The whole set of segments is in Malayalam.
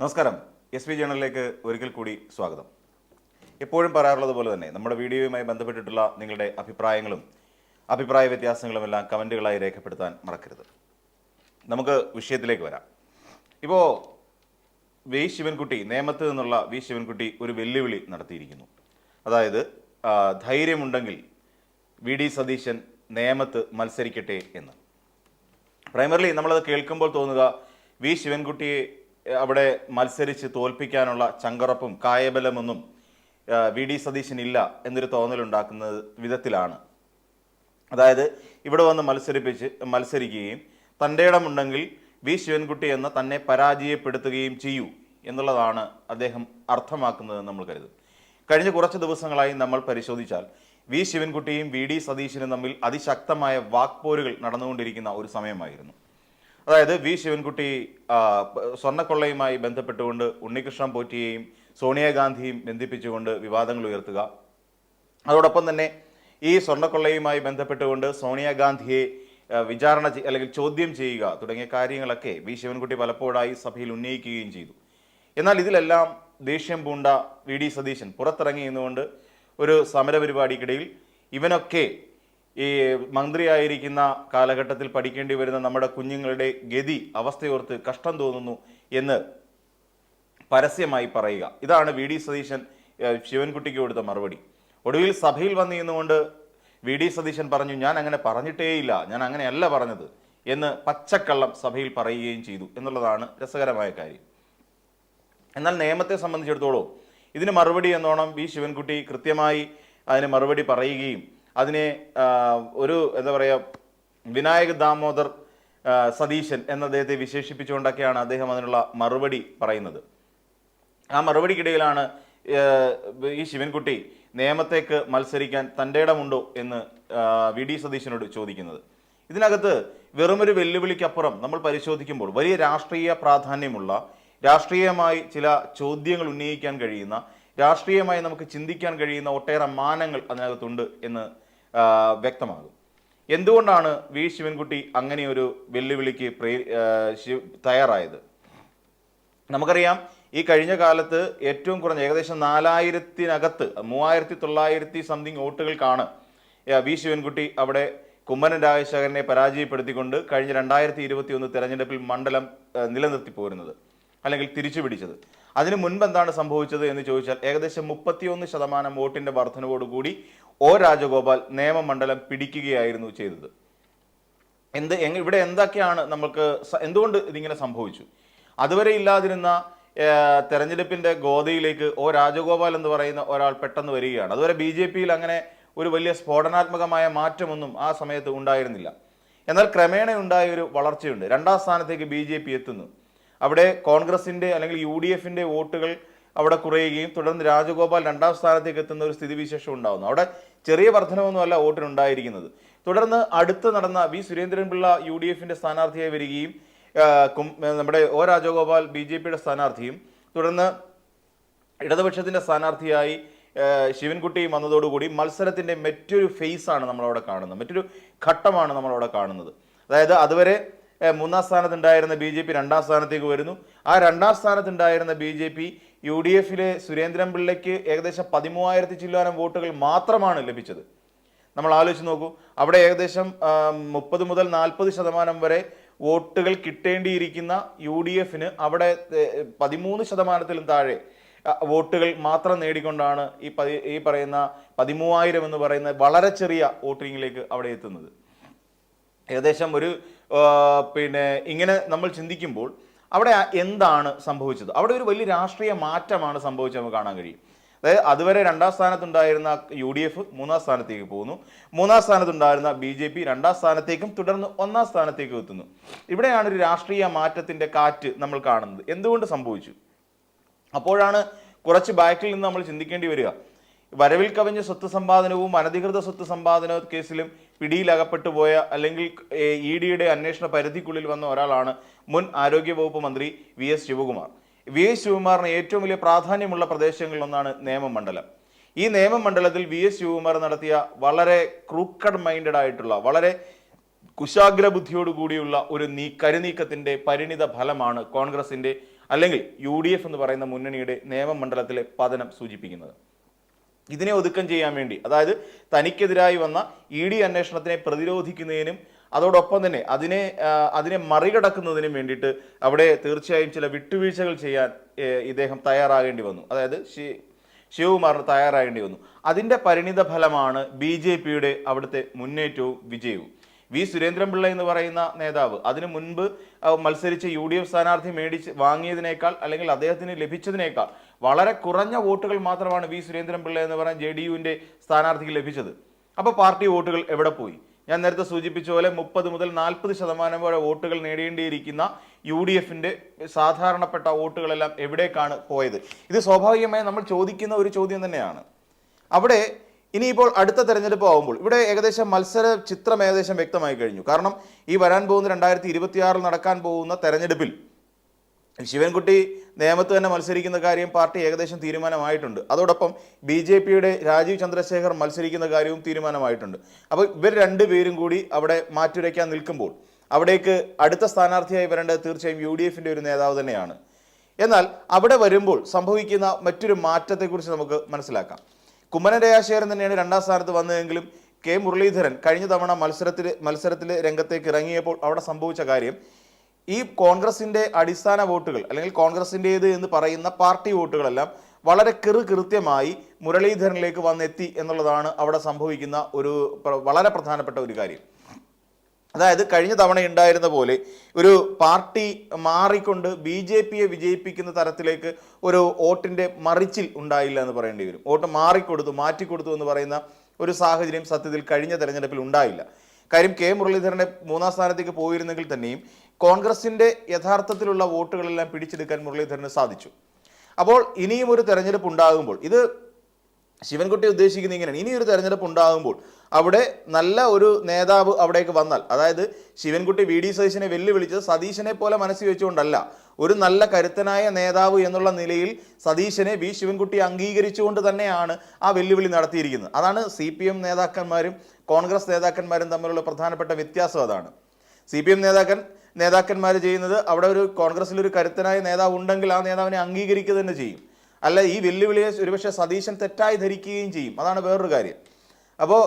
നമസ്കാരം. എസ് പി ജേണലിലേക്ക് ഒരിക്കൽ കൂടി സ്വാഗതം. എപ്പോഴും പറയാറുള്ളത് പോലെ തന്നെ നമ്മുടെ വീഡിയോയുമായി ബന്ധപ്പെട്ടിട്ടുള്ള നിങ്ങളുടെ അഭിപ്രായങ്ങളും അഭിപ്രായ വ്യത്യാസങ്ങളും എല്ലാം കമന്റുകളായി രേഖപ്പെടുത്താൻ മറക്കരുത്. നമുക്ക് വിഷയത്തിലേക്ക് വരാം. ഇപ്പോൾ വി ശിവൻകുട്ടി നേമത്ത് നിന്നുള്ള വി ശിവൻകുട്ടി ഒരു വെല്ലുവിളി നടത്തിയിരിക്കുന്നു. അതായത് ധൈര്യമുണ്ടെങ്കിൽ വി ഡി സതീശൻ നേമത്ത് മത്സരിക്കട്ടെ എന്ന്. പ്രൈമറിലി നമ്മളത് കേൾക്കുമ്പോൾ തോന്നുക വി ശിവൻകുട്ടിയെ അവിടെ മത്സരിച്ച് തോൽപ്പിക്കാനുള്ള ചങ്കറപ്പും കായബലമൊന്നും വി ഡി സതീശനില്ല എന്നൊരു തോന്നലുണ്ടാക്കുന്ന വിധത്തിലാണ്. അതായത് ഇവിടെ വന്ന് മത്സരിപ്പിച്ച് മത്സരിക്കുകയും തന്റെ ഇടമുണ്ടെങ്കിൽ വി ശിവൻകുട്ടി എന്ന തന്നെ പരാജയപ്പെടുത്തുകയും ചെയ്യൂ എന്നുള്ളതാണ് അദ്ദേഹം അർത്ഥമാക്കുന്നത് നമ്മൾ കരുതും. കഴിഞ്ഞ കുറച്ച് ദിവസങ്ങളായി നമ്മൾ പരിശോധിച്ചാൽ വി ശിവൻകുട്ടിയും വി ഡി സതീശനും തമ്മിൽ അതിശക്തമായ വാക്പോരുകൾ നടന്നുകൊണ്ടിരിക്കുന്ന ഒരു സമയമായിരുന്നു. അതായത് വി ശിവൻകുട്ടി സ്വർണക്കൊള്ളയുമായി ബന്ധപ്പെട്ടുകൊണ്ട് ഉണ്ണികൃഷ്ണൻ പോറ്റിയെയും സോണിയാഗാന്ധിയും ബന്ധിപ്പിച്ചുകൊണ്ട് വിവാദങ്ങൾ ഉയർത്തുക. അതോടൊപ്പം തന്നെ ഈ സ്വർണക്കൊള്ളയുമായി ബന്ധപ്പെട്ടുകൊണ്ട് സോണിയാഗാന്ധിയെ വിചാരണ അല്ലെങ്കിൽ ചോദ്യം ചെയ്യുക തുടങ്ങിയ കാര്യങ്ങളൊക്കെ വി ശിവൻകുട്ടി പലപ്പോഴായി സഭയിൽ ഉന്നയിക്കുകയും ചെയ്തു. എന്നാൽ ഇതിലെല്ലാം ദേഷ്യം പൂണ്ട വി ഡി സതീശൻ പുറത്തിറങ്ങി നിന്നുകൊണ്ട് ഒരു സമരപരിപാടിക്കിടയിൽ ഇവനൊക്കെ ഈ മന്ത്രിയായിരിക്കുന്ന കാലഘട്ടത്തിൽ പഠിക്കേണ്ടി വരുന്ന നമ്മുടെ കുഞ്ഞുങ്ങളുടെ ഗതി അവസ്ഥയോർത്ത് കഷ്ടം തോന്നുന്നു എന്ന് പരസ്യമായി പറയുക. ഇതാണ് വി ഡി സതീശൻ ശിവൻകുട്ടിക്ക് കൊടുത്ത മറുപടി. ഒടുവിൽ സഭയിൽ വന്നിരുന്നുകൊണ്ട് വി ഡി സതീശൻ പറഞ്ഞു ഞാൻ അങ്ങനെ പറഞ്ഞിട്ടേയില്ല ഞാൻ അങ്ങനെയല്ല പറഞ്ഞത് എന്ന് പച്ചക്കള്ളം സഭയിൽ പറയുകയും ചെയ്തു എന്നുള്ളതാണ് രസകരമായ കാര്യം. എന്നാൽ നിയമത്തെ സംബന്ധിച്ചിടത്തോളം ഇതിന് മറുപടി എന്നോണം വി ശിവൻകുട്ടി കൃത്യമായി അതിന് മറുപടി പറയുകയും അതിനെ ഒരു എന്താ പറയുക വിനായക ദാമോദർ സതീശൻ എന്ന അദ്ദേഹത്തെ വിശേഷിപ്പിച്ചുകൊണ്ടൊക്കെയാണ് അദ്ദേഹം അതിനുള്ള മറുപടി പറയുന്നത്. ആ മറുപടിക്കിടയിലാണ് ഈ ശിവൻകുട്ടി നിയമത്തേക്ക് മത്സരിക്കാൻ തന്റെ ഇടമുണ്ടോ എന്ന് വി ഡി സതീശനോട് ചോദിക്കുന്നത്. ഇതിനകത്ത് വെറുമൊരു വെല്ലുവിളിക്കപ്പുറം നമ്മൾ പരിശോധിക്കുമ്പോൾ വലിയ രാഷ്ട്രീയ പ്രാധാന്യമുള്ള രാഷ്ട്രീയമായി ചില ചോദ്യങ്ങൾ ഉന്നയിക്കാൻ കഴിയുന്ന രാഷ്ട്രീയമായി നമുക്ക് ചിന്തിക്കാൻ കഴിയുന്ന ഒട്ടേറെ മാനങ്ങൾ അതിനകത്തുണ്ട് എന്ന് വ്യക്തമാകും. എന്തുകൊണ്ടാണ് വി. ശിവൻകുട്ടി അങ്ങനെ ഒരു വെല്ലുവിളിക്ക് പ്രേ തയ്യാറായത്? നമുക്കറിയാം ഈ കഴിഞ്ഞ കാലത്ത് ഏറ്റവും കുറഞ്ഞ ഏകദേശം നാലായിരത്തിനകത്ത് മൂവായിരത്തി തൊള്ളായിരത്തി സംതിങ് വോട്ടുകൾക്കാണ് വി. ശിവൻകുട്ടി അവിടെ കുമ്മനം രാജശേഖരനെ പരാജയപ്പെടുത്തിക്കൊണ്ട് കഴിഞ്ഞ രണ്ടായിരത്തി ഇരുപത്തി ഒന്ന് തെരഞ്ഞെടുപ്പിൽ മണ്ഡലം നിലനിർത്തി പോരുന്നത് അല്ലെങ്കിൽ തിരിച്ചു പിടിച്ചത്. അതിന് മുൻപ് എന്താണ് സംഭവിച്ചത് എന്ന് ചോദിച്ചാൽ ഏകദേശം മുപ്പത്തിയൊന്ന് ശതമാനം വോട്ടിന്റെ വർധനവോടുകൂടി ഒ രാജഗോപാൽ നിയമമണ്ഡലം പിടിക്കുകയായിരുന്നു ചെയ്തത്. എന്ത് ഇവിടെ എന്തൊക്കെയാണ് നമ്മൾക്ക് എന്തുകൊണ്ട് ഇതിങ്ങനെ സംഭവിച്ചു? അതുവരെ ഇല്ലാതിരുന്ന തെരഞ്ഞെടുപ്പിന്റെ ഗോതയിലേക്ക് ഒ രാജഗോപാൽ എന്ന് പറയുന്ന ഒരാൾ പെട്ടെന്ന് വരികയാണ്. അതുവരെ ബി ജെ പിയിൽ അങ്ങനെ ഒരു വലിയ സ്ഫോടനാത്മകമായ മാറ്റമൊന്നും ആ സമയത്ത് ഉണ്ടായിരുന്നില്ല. എന്നാൽ ക്രമേണ ഉണ്ടായ ഒരു വളർച്ചയുണ്ട്. രണ്ടാം സ്ഥാനത്തേക്ക് ബി ജെ പി എത്തുന്നു. അവിടെ കോൺഗ്രസിന്റെ അല്ലെങ്കിൽ യു ഡി എഫിന്റെ വോട്ടുകൾ അവിടെ കുറയുകയും തുടർന്ന് രാജഗോപാൽ രണ്ടാം സ്ഥാനത്തേക്ക് എത്തുന്ന ഒരു സ്ഥിതിവിശേഷം ഉണ്ടാകുന്നു അവിടെ ചെറിയ വർധനമൊന്നുമല്ല വോട്ടിനുണ്ടായിരിക്കുന്നത് തുടർന്ന് അടുത്ത് നടന്ന വി സുരേന്ദ്രൻപിള്ള യു ഡി എഫിന്റെ സ്ഥാനാർത്ഥിയായി വരികയും നമ്മുടെ ഒ രാജഗോപാൽ ബി ജെ പിയുടെ സ്ഥാനാർത്ഥിയും തുടർന്ന് ഇടതുപക്ഷത്തിന്റെ സ്ഥാനാർത്ഥിയായി ശിവൻകുട്ടിയും വന്നതോടുകൂടി മത്സരത്തിന്റെ മറ്റൊരു ഫേസ് ആണ് നമ്മളവിടെ കാണുന്നത്. മറ്റൊരു ഘട്ടമാണ് നമ്മളവിടെ കാണുന്നത്. അതായത് അതുവരെ മൂന്നാം സ്ഥാനത്തുണ്ടായിരുന്ന ബി ജെ പി രണ്ടാം സ്ഥാനത്തേക്ക് വരുന്നു. ആ രണ്ടാം സ്ഥാനത്തുണ്ടായിരുന്ന B J P U D എഫിലെ സുരേന്ദ്രൻ പിള്ളയ്ക്ക് ഏകദേശം പതിമൂവായിരത്തി ചില്ലാനം വോട്ടുകൾ മാത്രമാണ് ലഭിച്ചത്. നമ്മൾ ആലോചിച്ച് നോക്കൂ അവിടെ ഏകദേശം മുപ്പത് മുതൽ നാൽപ്പത് ശതമാനം വരെ വോട്ടുകൾ കിട്ടേണ്ടിയിരിക്കുന്ന യു ഡി എഫിന് അവിടെ പതിമൂന്ന് ശതമാനത്തിലും താഴെ വോട്ടുകൾ മാത്രം നേടിക്കൊണ്ടാണ് ഈ പതി ഈ പറയുന്ന പതിമൂവായിരം എന്ന് പറയുന്ന വളരെ ചെറിയ വോട്ടിങ്ങിലേക്ക് അവിടെ എത്തുന്നത്. ഏകദേശം ഒരു പിന്നെ ഇങ്ങനെ നമ്മൾ ചിന്തിക്കുമ്പോൾ അവിടെ എന്താണ് സംഭവിച്ചത്? അവിടെ ഒരു വലിയ രാഷ്ട്രീയ മാറ്റമാണ് സംഭവിച്ചത് നമുക്ക് കാണാൻ കഴിയും. അതായത് അതുവരെ രണ്ടാം സ്ഥാനത്തുണ്ടായിരുന്ന യു ഡി എഫ് മൂന്നാം സ്ഥാനത്തേക്ക് പോകുന്നു. മൂന്നാം സ്ഥാനത്തുണ്ടായിരുന്ന ബി ജെ പി രണ്ടാം സ്ഥാനത്തേക്കും തുടർന്ന് ഒന്നാം സ്ഥാനത്തേക്ക് എത്തുന്നു. ഇവിടെയാണ് ഒരു രാഷ്ട്രീയ മാറ്റത്തിന്റെ കാറ്റ് നമ്മൾ കാണുന്നത്. എന്തുകൊണ്ട് സംഭവിച്ചു? അപ്പോഴാണ് കുറച്ച് ബാക്കിൽ നിന്ന് നമ്മൾ ചിന്തിക്കേണ്ടി വരിക. വരവിൽ കവിഞ്ഞ സ്വത്ത് സമ്പാദനവും അനധികൃത സ്വത്ത് സമ്പാദന കേസിലും പിടിയിലകപ്പെട്ടു പോയ അല്ലെങ്കിൽ ഇ ഡിയുടെ അന്വേഷണ പരിധിക്കുള്ളിൽ വന്ന ഒരാളാണ് മുൻ ആരോഗ്യവകുപ്പ് മന്ത്രി V S Sivakumar. V S ശിവകുമാറിന് ഏറ്റവും വലിയ പ്രാധാന്യമുള്ള പ്രദേശങ്ങളിലൊന്നാണ് നിയമമണ്ഡലം ഈ നിയമമണ്ഡലത്തിൽ വി എസ് ശിവകുമാർ നടത്തിയ വളരെ ക്രൂക്കഡ് മൈൻഡഡ് ആയിട്ടുള്ള വളരെ കുശാഗ്ര ബുദ്ധിയോടുകൂടിയുള്ള ഒരു നീ കരുനീക്കത്തിന്റെ പരിണിത ഫലമാണ് കോൺഗ്രസിന്റെ അല്ലെങ്കിൽ യു ഡി എഫ് എന്ന് പറയുന്ന മുന്നണിയുടെ നിയമമണ്ഡലത്തിലെ പതനം സൂചിപ്പിക്കുന്നത്. ഇതിനെ ഒതുക്കം ചെയ്യാൻ വേണ്ടി. അതായത് തനിക്കെതിരായി വന്ന ഇ ഡി അന്വേഷണത്തിനെ പ്രതിരോധിക്കുന്നതിനും അതോടൊപ്പം തന്നെ അതിനെ അതിനെ മറികടക്കുന്നതിനും വേണ്ടിയിട്ട് അവിടെ തീർച്ചയായും ചില വിട്ടുവീഴ്ചകൾ ചെയ്യാൻ ഇദ്ദേഹം തയ്യാറാകേണ്ടി വന്നു. അതായത് ശിവകുമാറിന് തയ്യാറാകേണ്ടി വന്നു. അതിന്റെ പരിണിത ഫലമാണ് ബി ജെ പിയുടെ അവിടുത്തെ മുന്നേറ്റവും വിജയവും. വി സുരേന്ദ്രൻപിള്ള എന്ന് പറയുന്ന നേതാവ്. അതിനു മുൻപ് മത്സരിച്ച യു ഡി എഫ് സ്ഥാനാർത്ഥി മേടിച്ച് വാങ്ങിയതിനേക്കാൾ അല്ലെങ്കിൽ അദ്ദേഹത്തിന് ലഭിച്ചതിനേക്കാൾ വളരെ കുറഞ്ഞ വോട്ടുകൾ മാത്രമാണ് വി സുരേന്ദ്രൻപിള്ള എന്ന് പറയുന്ന ജെ ഡി യുവിന്റെ സ്ഥാനാർത്ഥിക്ക് ലഭിച്ചത്. അപ്പോൾ പാർട്ടി വോട്ടുകൾ എവിടെ പോയി? ഞാൻ നേരത്തെ സൂചിപ്പിച്ച പോലെ മുപ്പത് മുതൽ നാൽപ്പത് ശതമാനം വരെ വോട്ടുകൾ നേടേണ്ടിയിരിക്കുന്ന യു ഡി എഫിന്റെ സാധാരണപ്പെട്ട വോട്ടുകളെല്ലാം എവിടേക്കാണ് പോയത്? ഇത് സ്വാഭാവികമായി നമ്മൾ ചോദിക്കുന്ന ഒരു ചോദ്യം തന്നെയാണ്. അവിടെ ഇനിയിപ്പോൾ അടുത്ത തെരഞ്ഞെടുപ്പ് ആവുമ്പോൾ ഇവിടെ ഏകദേശം മത്സര ചിത്രം ഏകദേശം വ്യക്തമായി കഴിഞ്ഞു. കാരണം ഈ വരാൻ പോകുന്ന രണ്ടായിരത്തി ഇരുപത്തിയാറിൽ നടക്കാൻ പോകുന്ന തെരഞ്ഞെടുപ്പിൽ ശിവൻകുട്ടി നിയമത്ത് തന്നെ മത്സരിക്കുന്ന കാര്യം പാർട്ടി ഏകദേശം തീരുമാനമായിട്ടുണ്ട്. അതോടൊപ്പം ബി ജെ പിയുടെ രാജീവ് ചന്ദ്രശേഖർ മത്സരിക്കുന്ന കാര്യവും തീരുമാനമായിട്ടുണ്ട്. അപ്പോൾ ഇവർ രണ്ടുപേരും കൂടി അവിടെ മാറ്റുരയ്ക്കാൻ നിൽക്കുമ്പോൾ അവിടേക്ക് അടുത്ത സ്ഥാനാർത്ഥിയായി വരേണ്ടത് തീർച്ചയായും യു ഡി എഫിന്റെ ഒരു നേതാവ് തന്നെയാണ്. എന്നാൽ അവിടെ വരുമ്പോൾ സംഭവിക്കുന്ന മറ്റൊരു മാറ്റത്തെക്കുറിച്ച് നമുക്ക് മനസ്സിലാക്കാം. കുമ്മനം രാജശേഖരൻ തന്നെയാണ് രണ്ടാം സ്ഥാനത്ത് വന്നതെങ്കിലും കെ മുരളീധരൻ കഴിഞ്ഞ തവണ മത്സരത്തിൽ മത്സരത്തിൽ രംഗത്തേക്ക് ഇറങ്ങിയപ്പോൾ അവിടെ സംഭവിച്ച കാര്യം ഈ കോൺഗ്രസിന്റെ അടിസ്ഥാന വോട്ടുകൾ അല്ലെങ്കിൽ കോൺഗ്രസിന്റേത് എന്ന് പറയുന്ന പാർട്ടി വോട്ടുകളെല്ലാം വളരെ കൃ കൃത്യമായി മുരളീധരനിലേക്ക് വന്നെത്തി എന്നുള്ളതാണ് അവിടെ സംഭവിക്കുന്ന ഒരു വളരെ പ്രധാനപ്പെട്ട ഒരു കാര്യം. അതായത് കഴിഞ്ഞ തവണ ഉണ്ടായിരുന്ന പോലെ ഒരു പാർട്ടി മാറിക്കൊണ്ട് ബി ജെ പിയെ വിജയിപ്പിക്കുന്ന തരത്തിലേക്ക് ഒരു വോട്ടിന്റെ മറിച്ചിൽ ഉണ്ടായില്ല എന്ന് പറയേണ്ടി വരും. വോട്ട് മാറിക്കൊടുത്തു മാറ്റിക്കൊടുത്തു എന്ന് പറയുന്ന ഒരു സാഹചര്യം സത്യത്തിൽ കഴിഞ്ഞ തെരഞ്ഞെടുപ്പിൽ ഉണ്ടായില്ല. കാര്യം കെ മുരളീധരനെ മൂന്നാം സ്ഥാനത്തേക്ക് പോയിരുന്നെങ്കിൽ തന്നെയും കോൺഗ്രസിന്റെ യഥാർത്ഥത്തിലുള്ള വോട്ടുകളെല്ലാം പിടിച്ചെടുക്കാൻ മുരളീധരന് സാധിച്ചു. അപ്പോൾ ഇനിയും ഒരു തെരഞ്ഞെടുപ്പ് ഉണ്ടാകുമ്പോൾ ഇത് ശിവൻകുട്ടി ഉദ്ദേശിക്കുന്നത് ഇങ്ങനെയാണ്. ഇനി ഒരു തെരഞ്ഞെടുപ്പ് ഉണ്ടാകുമ്പോൾ അവിടെ നല്ല ഒരു നേതാവ് അവിടേക്ക് വന്നാൽ അതായത് ശിവൻകുട്ടി വി ഡി സതീശനെ വെല്ലുവിളിച്ചത് സതീശനെ പോലെ മനസ്സിൽ വെച്ചുകൊണ്ടല്ല ഒരു നല്ല കരുത്തനായ നേതാവ് എന്നുള്ള നിലയിൽ സതീശനെ വി ശിവൻകുട്ടി അംഗീകരിച്ചുകൊണ്ട് തന്നെയാണ് ആ വെല്ലുവിളി നടത്തിയിരിക്കുന്നത്. അതാണ് സി പി എം നേതാക്കന്മാരും കോൺഗ്രസ് നേതാക്കന്മാരും തമ്മിലുള്ള പ്രധാനപ്പെട്ട വ്യത്യാസം അതാണ്. സി പി എം നേതാക്കൻ നേതാക്കന്മാർ ചെയ്യുന്നത് അവിടെ ഒരു കോൺഗ്രസ്സിലൊരു കരുത്തനായ നേതാവ് ഉണ്ടെങ്കിൽ ആ നേതാവിനെ അംഗീകരിക്കുക തന്നെ ചെയ്യും. അല്ല ഈ വെല്ലുവിളിയെ ഒരുപക്ഷെ സതീശൻ തെറ്റായി ധരിക്കുകയും ചെയ്യും. അതാണ് വേറൊരു കാര്യം. അപ്പോൾ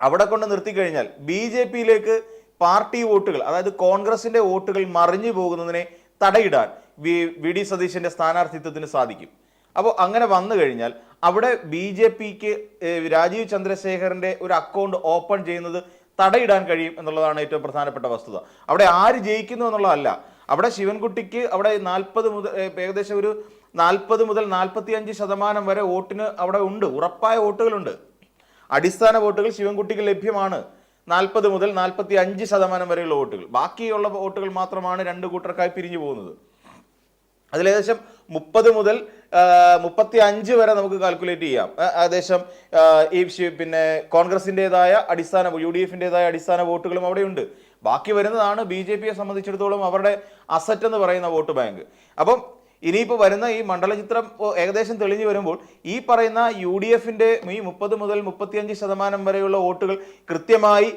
അവിടെ കൊണ്ട് നിർത്തിക്കഴിഞ്ഞാൽ ബി ജെ പിയിലേക്ക് പാർട്ടി വോട്ടുകൾ അതായത് കോൺഗ്രസിന്റെ വോട്ടുകൾ മറിഞ്ഞു പോകുന്നതിനെ തടയിടാൻ വി വി ഡി സതീശന്റെ സ്ഥാനാർത്ഥിത്വത്തിന് സാധിക്കും. അപ്പോൾ അങ്ങനെ വന്നു കഴിഞ്ഞാൽ അവിടെ ബി ജെ പിക്ക് രാജീവ് ചന്ദ്രശേഖറിന്റെ ഒരു അക്കൗണ്ട് ഓപ്പൺ ചെയ്യുന്നത് തടയിടാൻ കഴിയും എന്നുള്ളതാണ് ഏറ്റവും പ്രധാനപ്പെട്ട വസ്തുത. അവിടെ ആര് ജയിക്കുന്നു എന്നുള്ളതല്ല. അവിടെ ശിവൻകുട്ടിക്ക് അവിടെ നാൽപ്പത് മുതൽ ഏകദേശം ഒരു നാൽപ്പത് മുതൽ നാൽപ്പത്തി അഞ്ച് ശതമാനം വരെ വോട്ടിന് അവിടെ ഉണ്ട്. ഉറപ്പായ വോട്ടുകളുണ്ട്. അടിസ്ഥാന വോട്ടുകൾ ശിവൻകുട്ടിക്ക് ലഭ്യമാണ്. നാൽപ്പത് മുതൽ നാൽപ്പത്തി അഞ്ച് ശതമാനം വരെയുള്ള വോട്ടുകൾ. ബാക്കിയുള്ള വോട്ടുകൾ മാത്രമാണ് രണ്ട് കൂട്ടർക്കായി പിരിഞ്ഞു പോകുന്നത്. അതിൽ ഏകദേശം മുപ്പത് മുതൽ മുപ്പത്തി അഞ്ച് വരെ നമുക്ക് കാൽക്കുലേറ്റ് ചെയ്യാം. ഏകദേശം ഈ പിന്നെ കോൺഗ്രസിന്റെതായ അടിസ്ഥാന യു ഡി എഫിന്റെതായ അടിസ്ഥാന വോട്ടുകളും അവിടെയുണ്ട് ബാക്കി വരുന്നതാണ് ബി ജെ പിയെ സംബന്ധിച്ചിടത്തോളം അവരുടെ അസറ്റ് എന്ന് പറയുന്ന വോട്ട് ബാങ്ക്. അപ്പം ഇനിയിപ്പോൾ വരുന്ന ഈ മണ്ഡലചിത്രം ചിത്രം ഏകദേശം തെളിഞ്ഞു വരുമ്പോൾ ഈ പറയുന്ന യു ഡി എഫിന്റെ ഈ മുപ്പത് മുതൽ മുപ്പത്തിയഞ്ച് ശതമാനം വരെയുള്ള വോട്ടുകൾ കൃത്യമായി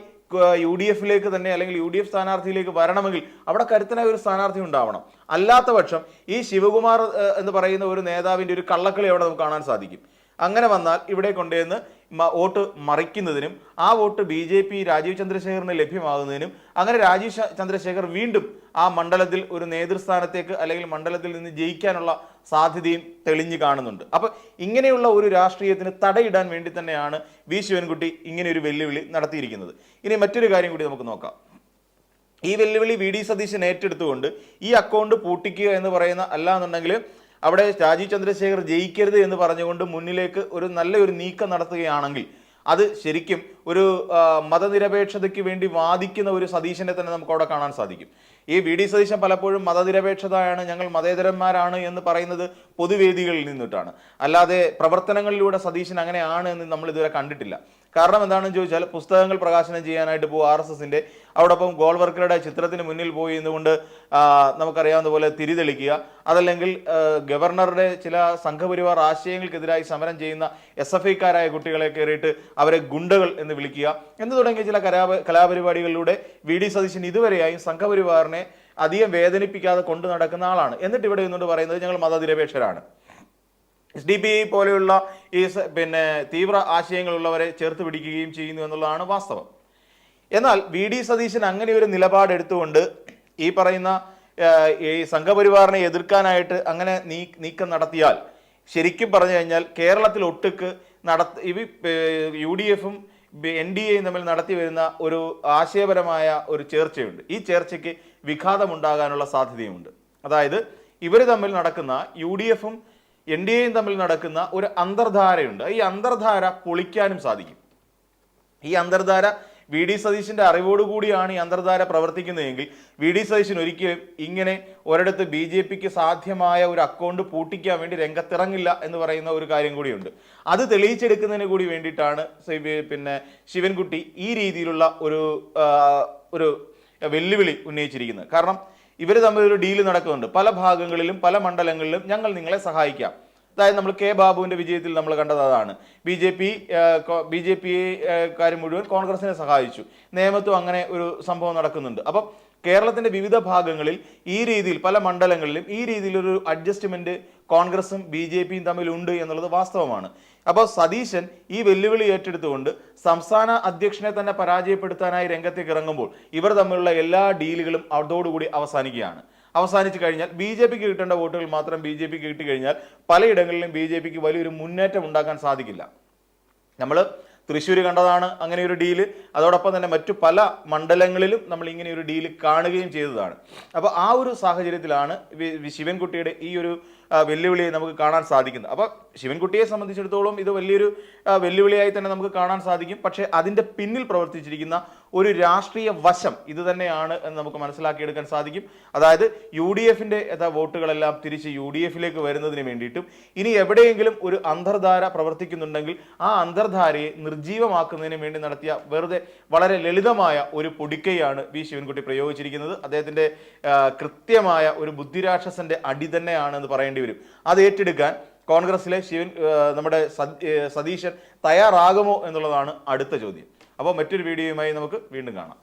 യു ഡി എഫിലേക്ക് തന്നെ അല്ലെങ്കിൽ യു ഡി എഫ് സ്ഥാനാർത്ഥിയിലേക്ക് വരണമെങ്കിൽ അവിടെ കരുത്തനായ ഒരു സ്ഥാനാർത്ഥി ഉണ്ടാവണം. അല്ലാത്ത പക്ഷം ഈ ശിവകുമാർ എന്ന് പറയുന്ന ഒരു നേതാവിന്റെ ഒരു കള്ളക്കളി അവിടെ നമുക്ക് കാണാൻ സാധിക്കും. അങ്ങനെ വന്നാൽ ഇവിടെ കൊണ്ടുവന്ന് വോട്ട് മറിക്കുന്നതിനും ആ vote B J P Rajeev ചന്ദ്രശേഖറിന് ലഭ്യമാകുന്നതിനും അങ്ങനെ രാജീവ് ചന്ദ്രശേഖർ വീണ്ടും ആ മണ്ഡലത്തിൽ ഒരു നേതൃസ്ഥാനത്തേക്ക് അല്ലെങ്കിൽ മണ്ഡലത്തിൽ നിന്ന് ജയിക്കാനുള്ള സാധ്യതയും തെളിഞ്ഞു കാണുന്നുണ്ട്. അപ്പൊ ഇങ്ങനെയുള്ള ഒരു രാഷ്ട്രീയത്തിന് തടയിടാൻ വേണ്ടി തന്നെയാണ് വി ശിവൻകുട്ടി ഇങ്ങനെ ഒരു വെല്ലുവിളി നടത്തിയിരിക്കുന്നത്. ഇനി മറ്റൊരു കാര്യം കൂടി നമുക്ക് നോക്കാം. ഈ വെല്ലുവിളി വി ഡി സതീശൻ ഏറ്റെടുത്തുകൊണ്ട് ഈ അക്കൗണ്ട് പൂട്ടിക്കുക എന്ന് പറയുന്ന അല്ലാന്നുണ്ടെങ്കിൽ അവിടെ രാജീവ് ചന്ദ്രശേഖർ ജയിക്കരുത് എന്ന് പറഞ്ഞുകൊണ്ട് മുന്നിലേക്ക് ഒരു നല്ലൊരു നീക്കം നടത്തുകയാണെങ്കിൽ അത് ശരിക്കും ഒരു മതനിരപേക്ഷതയ്ക്ക് വേണ്ടി വാദിക്കുന്ന ഒരു സതീശനെ തന്നെ നമുക്ക് അവിടെ കാണാൻ സാധിക്കും. ഈ വി ഡി സതീശൻ പലപ്പോഴും മതനിരപേക്ഷതയാണ് ഞങ്ങൾ മതേതരന്മാരാണ് എന്ന് പറയുന്നത് പൊതുവേദികളിൽ നിന്നിട്ടാണ്. അല്ലാതെ പ്രവർത്തനങ്ങളിലൂടെ സതീശൻ അങ്ങനെയാണ് എന്ന് നമ്മൾ ഇതുവരെ കണ്ടിട്ടില്ല. കാരണം എന്താണെന്ന് ചോദിച്ചാൽ പുസ്തകങ്ങൾ പ്രകാശനം ചെയ്യാനായിട്ട് പോകും ആർ എസ് എസിന്റെ ഗോൾ ഗോൾവർക്കറുടെ ചിത്രത്തിന് മുന്നിൽ പോയി നിന്നുകൊണ്ട് ആ, നമുക്കറിയാവുന്ന പോലെ തിരിതെളിക്കുക അതല്ലെങ്കിൽ ഗവർണറുടെ ചില സംഘപരിവാർ ആശയങ്ങൾക്കെതിരായി സമരം ചെയ്യുന്ന എസ് എഫ് ഐക്കാരായ കുട്ടികളെ കയറിയിട്ട് അവരെ ഗുണ്ടകൾ എന്ന് വിളിക്കുക. എന്ന് തുടങ്ങിയ ചില കലാപ കലാപരിപാടികളിലൂടെ വി ഡി സതീശൻ ഇതുവരെയായും സംഘപരിവാറിനെ അധികം വേദനിപ്പിക്കാതെ കൊണ്ടു നടക്കുന്ന ആളാണ്. എന്നിട്ട് ഇവിടെ നിന്നുകൊണ്ട് പറയുന്നത് ഞങ്ങൾ മതനിരപേക്ഷരാണ്. എസ് ഡി പി പോലെയുള്ള ഈ പിന്നെ തീവ്ര ആശയങ്ങളുള്ളവരെ ചേർത്ത് പിടിക്കുകയും ചെയ്യുന്നു എന്നുള്ളതാണ് വാസ്തവം. എന്നാൽ വി ഡി സതീശൻ അങ്ങനെ ഒരു നിലപാടെടുത്തുകൊണ്ട് ഈ പറയുന്ന ഈ സംഘപരിവാറിനെ എതിർക്കാനായിട്ട് അങ്ങനെ നീക്കം നടത്തിയാൽ ശരിക്കും പറഞ്ഞു കഴിഞ്ഞാൽ കേരളത്തിൽ ഒട്ടുക്ക് നടത്ത യു ഡി എഫും എൻ ഡി എയും തമ്മിൽ നടത്തി വരുന്ന ഒരു ആശയപരമായ ഒരു ചേർച്ചയുണ്ട്. ഈ ചേർച്ചയ്ക്ക് വിഘാതമുണ്ടാകാനുള്ള സാധ്യതയുമുണ്ട്. അതായത് ഇവർ തമ്മിൽ നടക്കുന്ന യു ഡി എഫും എൻ ഡി എയും തമ്മിൽ നടക്കുന്ന ഒരു അന്തർധാരയുണ്ട്. ഈ അന്തർധാര പൊളിക്കാനും സാധിക്കും. ഈ അന്തർധാര വി ഡി സതീശിന്റെ അറിവോടുകൂടിയാണ് ഈ അന്തർധാര പ്രവർത്തിക്കുന്നതെങ്കിൽ വി ഡി സതീശൻ ഒരിക്കലും ഇങ്ങനെ ഒരിടത്ത് ബി ജെ പിക്ക് സാധ്യമായ ഒരു അക്കൗണ്ട് പൂട്ടിക്കാൻ വേണ്ടി രംഗത്തിറങ്ങില്ല എന്ന് പറയുന്ന ഒരു കാര്യം കൂടിയുണ്ട്. അത് തെളിയിച്ചെടുക്കുന്നതിന് കൂടി വേണ്ടിയിട്ടാണ് പിന്നെ ശിവൻകുട്ടി ഈ രീതിയിലുള്ള ഒരു ഒരു വെല്ലുവിളി ഉന്നയിച്ചിരിക്കുന്നത്. കാരണം ഇവർ തമ്മിൽ ഒരു ഡീൽ നടക്കുന്നുണ്ട്. പല ഭാഗങ്ങളിലും പല മണ്ഡലങ്ങളിലും ഞങ്ങൾ നിങ്ങളെ സഹായിക്കാം. അതായത് നമ്മൾ കെ ബാബുവിന്റെ വിജയത്തിൽ നമ്മൾ കണ്ടത് അതാണ്. B J P B J P കാര്യം മുഴുവൻ കോൺഗ്രസിനെ സഹായിച്ചു. നേമത്തും അങ്ങനെ ഒരു സംഭവം നടക്കുന്നുണ്ട്. അപ്പം കേരളത്തിന്റെ വിവിധ ഭാഗങ്ങളിൽ ഈ രീതിയിൽ പല മണ്ഡലങ്ങളിലും ഈ രീതിയിലൊരു അഡ്ജസ്റ്റ്മെന്റ് കോൺഗ്രസും ബി ജെ പിയും തമ്മിലുണ്ട് എന്നുള്ളത് വാസ്തവമാണ്. അപ്പോൾ സതീശൻ ഈ വെല്ലുവിളി ഏറ്റെടുത്തുകൊണ്ട് സംസ്ഥാന അധ്യക്ഷനെ തന്നെ പരാജയപ്പെടുത്താനായി രംഗത്തേക്ക് ഇറങ്ങുമ്പോൾ ഇവർ തമ്മിലുള്ള എല്ലാ ഡീലുകളും അതോടുകൂടി അവസാനിക്കുകയാണ്. അവസാനിച്ചു കഴിഞ്ഞാൽ ബി ജെ പിക്ക് കിട്ടേണ്ട വോട്ടുകൾ മാത്രം ബി ജെ പിക്ക് കിട്ടിക്കഴിഞ്ഞാൽ പലയിടങ്ങളിലും ബി ജെ പിക്ക് വലിയൊരു മുന്നേറ്റം ഉണ്ടാക്കാൻ സാധിക്കില്ല. നമ്മൾ തൃശ്ശൂർ കണ്ടതാണ് അങ്ങനെ ഒരു ഡീൽ. അതോടൊപ്പം തന്നെ മറ്റു പല മണ്ഡലങ്ങളിലും നമ്മൾ ഇങ്ങനെ ഒരു ഡീൽ കാണുകയും ചെയ്തതാണ്. അപ്പോൾ ആ ഒരു സാഹചര്യത്തിലാണ് ശിവൻകുട്ടിയുടെ ഈ ഒരു ആ, വെല്ലുവിളിയെ നമുക്ക് കാണാൻ സാധിക്കുന്നത് അപ്പോൾ ശിവൻകുട്ടിയെ സംബന്ധിച്ചിടത്തോളം ഇത് വലിയൊരു വെല്ലുവിളിയായി തന്നെ നമുക്ക് കാണാൻ സാധിക്കും. പക്ഷേ അതിന്റെ പിന്നിൽ പ്രവർത്തിച്ചിരിക്കുന്ന ഒരു രാഷ്ട്രീയ വശം ഇത് തന്നെയാണ് എന്ന് നമുക്ക് മനസ്സിലാക്കിയെടുക്കാൻ സാധിക്കും. അതായത് യു ഡി എഫിന്റെ വോട്ടുകളെല്ലാം തിരിച്ച് യു ഡി എഫിലേക്ക് വരുന്നതിന് വേണ്ടിയിട്ടും ഇനി എവിടെയെങ്കിലും ഒരു അന്തർധാര പ്രവർത്തിക്കുന്നുണ്ടെങ്കിൽ ആ അന്തർധാരയെ നിർജീവമാക്കുന്നതിന് വേണ്ടി നടത്തിയ വെറുതെ വളരെ ലളിതമായ ഒരു പൊടിക്കൈയാണ് വി ശിവൻകുട്ടി പ്രയോഗിച്ചിരിക്കുന്നത്. അദ്ദേഹത്തിന്റെ കൃത്യമായ ഒരു ബുദ്ധിരാക്ഷസന്റെ അടി തന്നെയാണ് എന്ന് പറയേണ്ടി വരും അത് ഏറ്റെടുക്കാൻ കോൺഗ്രസിലെ ശിവൻ നമ്മുടെ സതീശൻ തയ്യാറാകുമോ എന്നുള്ളതാണ് അടുത്ത ചോദ്യം. അപ്പോൾ മറ്റൊരു വീഡിയോയുമായി നമുക്ക് വീണ്ടും കാണാം.